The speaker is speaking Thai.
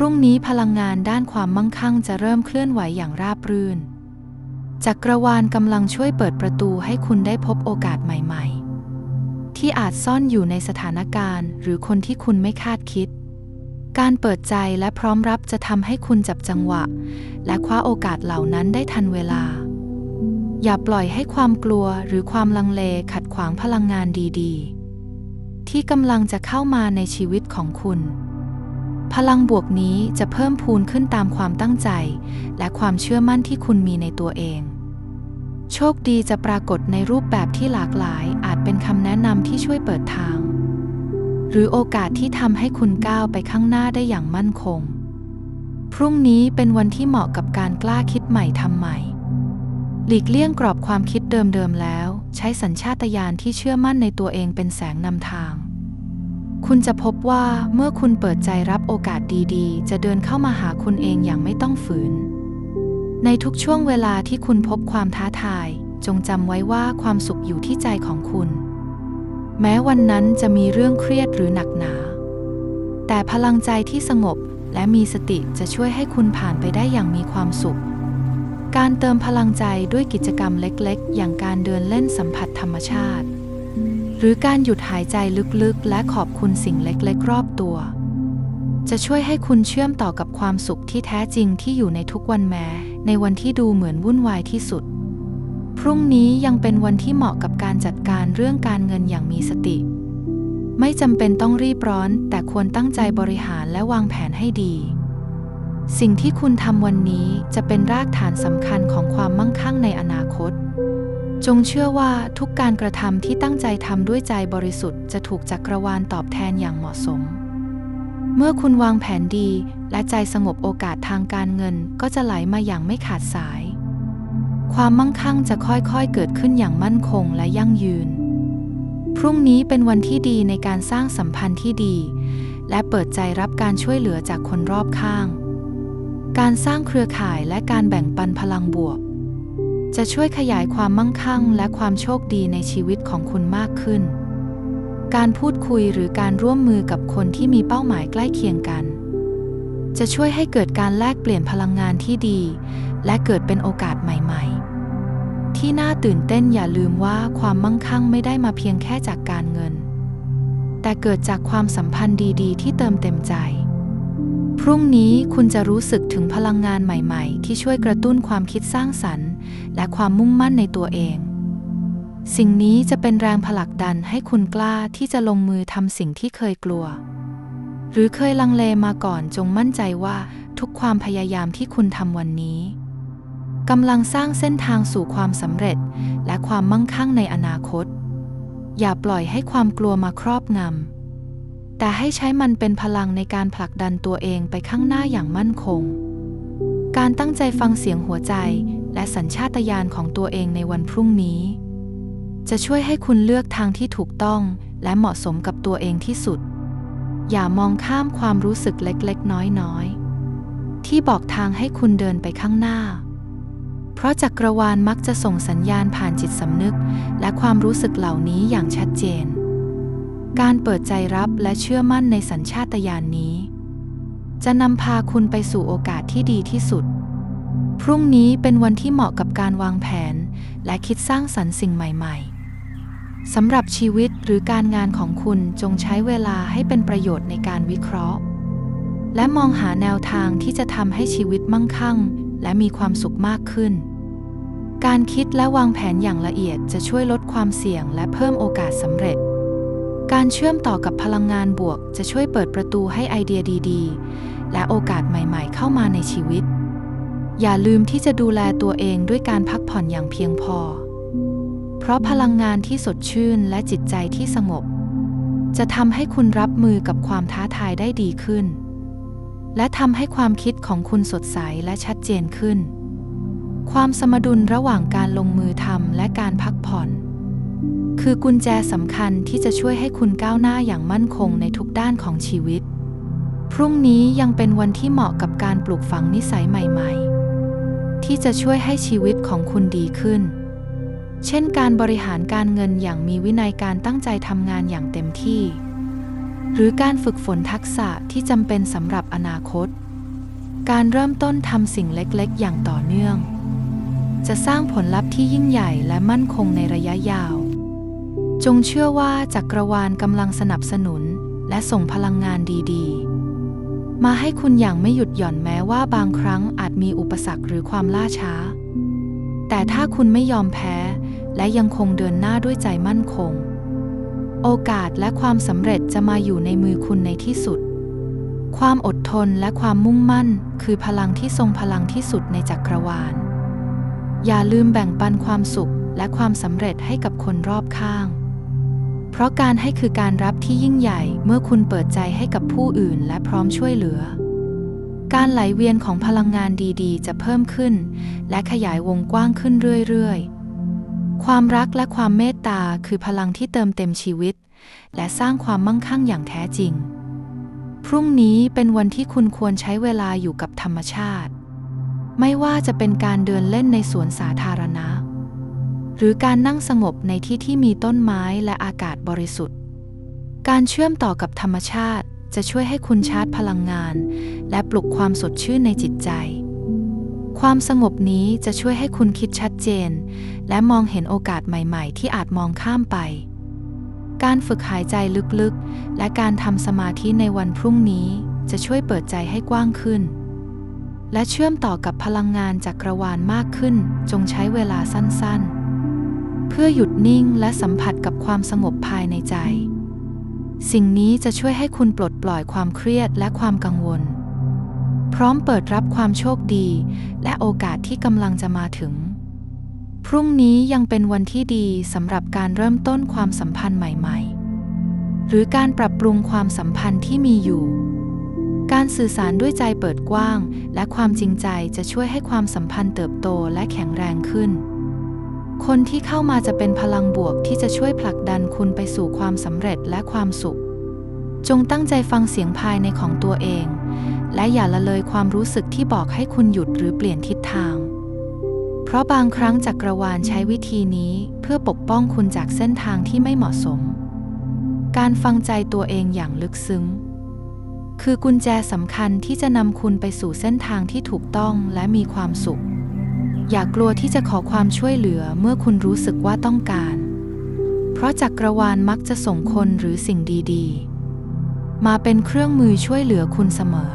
พรุ่งนี้พลังงานด้านความมั่งคั่งจะเริ่มเคลื่อนไหวอย่างราบรื่น จักรวาลกำลังช่วยเปิดประตูให้คุณได้พบโอกาสใหม่ ๆ ที่อาจซ่อนอยู่ในสถานการณ์หรือคนที่คุณไม่คาดคิด การเปิดใจและพร้อมรับจะทำให้คุณจับจังหวะ และคว้าโอกาสเหล่านั้นได้ทันเวลา อย่าปล่อยให้ความกลัวหรือความลังเลขัดขวางพลังงานดี ๆ ที่กำลังจะเข้ามาในชีวิตของคุณ พลังบวกนี้จะเพิ่มพูนขึ้นตามความตั้งใจ และความเชื่อมั่นที่คุณมีในตัวเอง โชคดีจะปรากฏในรูปแบบที่หลากหลายอาจเป็นคำแนะนำที่ช่วยเปิดทาง หรือโอกาสที่ทำให้คุณก้าวไปข้างหน้าได้อย่างมั่นคง พรุ่งนี้เป็นวันที่เหมาะกับการกล้าคิดใหม่ทำใหม่ หลีกเลี่ยงกรอบความคิดเดิมๆแล้ว ใช้สัญชาตญาณที่เชื่อมั่นในตัวเองเป็นแสงนำทาง คุณจะพบว่าเมื่อคุณเปิดใจรับโอกาสดีๆ จะเดินเข้ามาหาคุณเองอย่างไม่ต้องฝืน ในทุกช่วงเวลาที่คุณพบความท้าทาย จงจำไว้ว่าความสุขอยู่ที่ใจของคุณ แม้วันนั้นจะมีเรื่องเครียดหรือหนักหนา แต่พลังใจที่สงบและมีสติจะช่วยให้คุณผ่านไปได้อย่างมีความสุข การเติมพลังใจด้วยกิจกรรมเล็กๆ อย่างการเดินเล่นสัมผัสธรรมชาติ หรือการหยุดหายใจลึกๆ และขอบคุณสิ่งเล็กๆ รอบตัว จะช่วยให้คุณเชื่อมต่อกับความสุขที่แท้จริงที่อยู่ในทุกวันแม้ ในวันที่ดูเหมือนวุ่นวายที่สุด พรุ่งนี้ยังเป็นวันที่เหมาะกับการจัดการเรื่องการเงินอย่างมีสติ ไม่จำเป็นต้องรีบร้อน แต่ควรตั้งใจบริหารและวางแผนให้ดี สิ่งที่คุณทำวันนี้จะเป็นรากฐานสำคัญของความมั่งคั่งในอนาคต จงเชื่อว่าทุกการกระทำที่ตั้งใจทำด้วยใจบริสุทธิ์จะถูกจักรวาลตอบแทนอย่างเหมาะสม เมื่อคุณวางแผนดีและใจสงบโอกาสทางการเงินก็จะไหลมาอย่างไม่ขาดสาย ความมั่งคั่งจะค่อยๆเกิดขึ้นอย่างมั่นคงและยั่งยืน พรุ่งนี้เป็นวันที่ดีในการสร้างสัมพันธ์ที่ดี และเปิดใจรับการช่วยเหลือจากคนรอบข้าง การสร้างเครือข่ายและการแบ่งปันพลังบวก จะช่วยขยายความมั่งคั่งและความโชคดีในชีวิตของคุณมากขึ้น การพูดคุยหรือการร่วมมือกับคนที่มีเป้าหมายใกล้เคียงกัน จะช่วยให้เกิดการแลกเปลี่ยนพลังงานที่ดี และเกิดเป็นโอกาสใหม่ๆ ที่น่าตื่นเต้นอย่าลืมว่าความมั่งคั่งไม่ได้มาเพียงแค่จากการเงิน แต่เกิดจากความสัมพันธ์ดีๆ ที่เติมเต็มใจ พรุ่งนี้คุณจะรู้สึกถึงพลังงานใหม่ ๆ ที่ช่วยกระตุ้นความคิดสร้างสรรค์ และความมุ่งมั่นในตัวเอง สิ่งนี้จะเป็นแรงผลักดันให้คุณกล้าที่จะลงมือทำสิ่งที่เคยกลัว หรือเคยลังเลมาก่อนจงมั่นใจว่าทุกความพยายามที่คุณทำวันนี้กำลังสร้างเส้นทางสู่ความสำเร็จ และความมั่งคั่งในอนาคต อย่าปล่อยให้ความกลัวมาครอบงำ แต่ให้ใช้มันเป็นพลังในการผลักดันตัวเองไปข้างหน้าอย่างมั่นคง การตั้งใจฟังเสียงหัวใจและสัญชาตญาณของตัวเองในวันพรุ่งนี้ จะช่วยให้คุณเลือกทางที่ถูกต้องและเหมาะสมกับตัวเองที่สุด อย่ามองข้ามความรู้สึกเล็ก ๆ น้อย ๆ ที่บอกทางให้คุณเดินไปข้างหน้า เพราะจักรวาลมักจะส่งสัญญาณผ่านจิตสำนึก และความรู้สึกเหล่านี้อย่างชัดเจน การเปิดใจรับและเชื่อมั่นในสัญชาตญาณนนี้ จะนำพาคุณไปสู่โอกาสที่ดีที่สุด พรุ่งนี้เป็นวันที่เหมาะกับการวางแผน และคิดสร้างสรรค์สิ่งใหม่ ๆสำหรับชีวิตหรือการงานของคุณจงใช้เวลาให้เป็นประโยชน์ในการวิเคราะห์ และมองหาแนวทางที่จะทำให้ชีวิตมั่งคั่ง และมีความสุขมากขึ้นการคิดและวางแผนอย่างละเอียดจะช่วยลดความเสี่ยงและเพิ่มโอกาสสำเร็จ การเชื่อมต่อกับพลังงานบวก จะช่วยเปิดประตูให้ไอเดียดีๆ และโอกาสใหม่ๆ เข้ามาในชีวิต อย่าลืมที่จะดูแลตัวเองด้วยการพักผ่อนอย่างเพียงพอ เพราะพลังงานที่สดชื่นและจิตใจที่สงบ จะทำให้คุณรับมือกับความท้าทายได้ดีขึ้น และทำให้ความคิดของคุณสดใสและชัดเจนขึ้น ความสมดุลระหว่างการลงมือทำและการพักผ่อน คือกุญแจสำคัญที่จะช่วยให้คุณก้าวหน้าอย่างมั่นคงในทุกด้านของชีวิต พรุ่งนี้ยังเป็นวันที่เหมาะกับการปลูกฝังนิสัยใหม่ ๆ ที่จะช่วยให้ชีวิตของคุณดีขึ้น เช่นการบริหารการเงินอย่างมีวินัยการตั้งใจทำงานอย่างเต็มที่ หรือการฝึกฝนทักษะที่จำเป็นสำหรับอนาคต การเริ่มต้นทำสิ่งเล็กๆ อย่างต่อเนื่อง จะสร้างผลลัพธ์ที่ยิ่งใหญ่และมั่นคงในระยะยาว จงเชื่อว่าจักรวาลกำลังสนับสนุนและส่งพลังงานดีๆ มาให้คุณอย่างไม่หยุดหย่อนแม้ว่าบางครั้งอาจมีอุปสรรคหรือความล่าช้า แต่ถ้าคุณไม่ยอมแพ้ และยังคงเดินหน้าด้วยใจมั่นคง โอกาสและความสำเร็จจะมาอยู่ในมือคุณในที่สุด ความอดทนและความมุ่งมั่น คือพลังที่ทรงพลังที่สุดในจักรวาล อย่าลืมแบ่งปันความสุขและความสำเร็จให้กับคนรอบข้าง เพราะการให้คือการรับที่ยิ่งใหญ่เมื่อคุณเปิดใจให้กับผู้อื่นและพร้อมช่วยเหลือ การไหลเวียนของพลังงานดีๆ จะเพิ่มขึ้น และขยายวงกว้างขึ้นเรื่อยๆ ความรักและความเมตตาคือพลังที่เติมเต็มชีวิต และสร้างความมั่งคั่งอย่างแท้จริง พรุ่งนี้เป็นวันที่คุณควรใช้เวลาอยู่กับธรรมชาติ ไม่ว่าจะเป็นการเดินเล่นในสวนสาธารณะ หรือการนั่งสงบในที่ที่มีต้นไม้และอากาศบริสุทธิ์ การเชื่อมต่อกับธรรมชาติจะช่วยให้คุณชาร์จพลังงาน และปลุกความสดชื่นในจิตใจ ความสงบนี้จะช่วยให้คุณคิดชัดเจน และมองเห็นโอกาสใหม่ ๆ ที่อาจมองข้ามไป การฝึกหายใจลึกๆ และการทำสมาธิในวันพรุ่งนี้จะช่วยเปิดใจให้กว้างขึ้น และเชื่อมต่อกับพลังงานจักรวาลมากขึ้น จงใช้เวลาสั้นๆ พื่อหยุดนิ่งและสัมผัสกับความสงบภายในใจ สิ่งนี้จะช่วยให้คุณปลดปล่อยความเครียดและความกังวล พร้อมเปิดรับความโชคดี และโอกาสที่กำลังจะมาถึง พรุ่งนี้ยังเป็นวันที่ดีสำหรับการเริ่มต้นความสัมพันธ์ใหม่ๆ หรือการปรับปรุงความสัมพันธ์ที่มีอยู่การสื่อสารด้วยใจเปิดกว้าง และความจริงใจจะช่วยให้ความสัมพันธ์เติบโตและแข็งแรงขึ้น คนที่เข้ามาจะเป็นพลังบวกที่จะช่วยผลักดันคุณไปสู่ความสำเร็จและความสุข จงตั้งใจฟังเสียงภายในของตัวเอง และอย่าละเลยความรู้สึกที่บอกให้คุณหยุดหรือเปลี่ยนทิศทาง เพราะบางครั้งจักรวาลใช้วิธีนี้เพื่อปกป้องคุณจากเส้นทางที่ไม่เหมาะสม การฟังใจตัวเองอย่างลึกซึ้ง คือกุญแจสำคัญที่จะนำคุณไปสู่เส้นทางที่ถูกต้องและมีความสุข อย่ากลัวที่จะขอความช่วยเหลือเมื่อคุณรู้สึกว่าต้องการ เพราะจักรวาลมักจะส่งคนหรือสิ่งดี ๆ มาเป็นเครื่องมือช่วยเหลือคุณเสมอ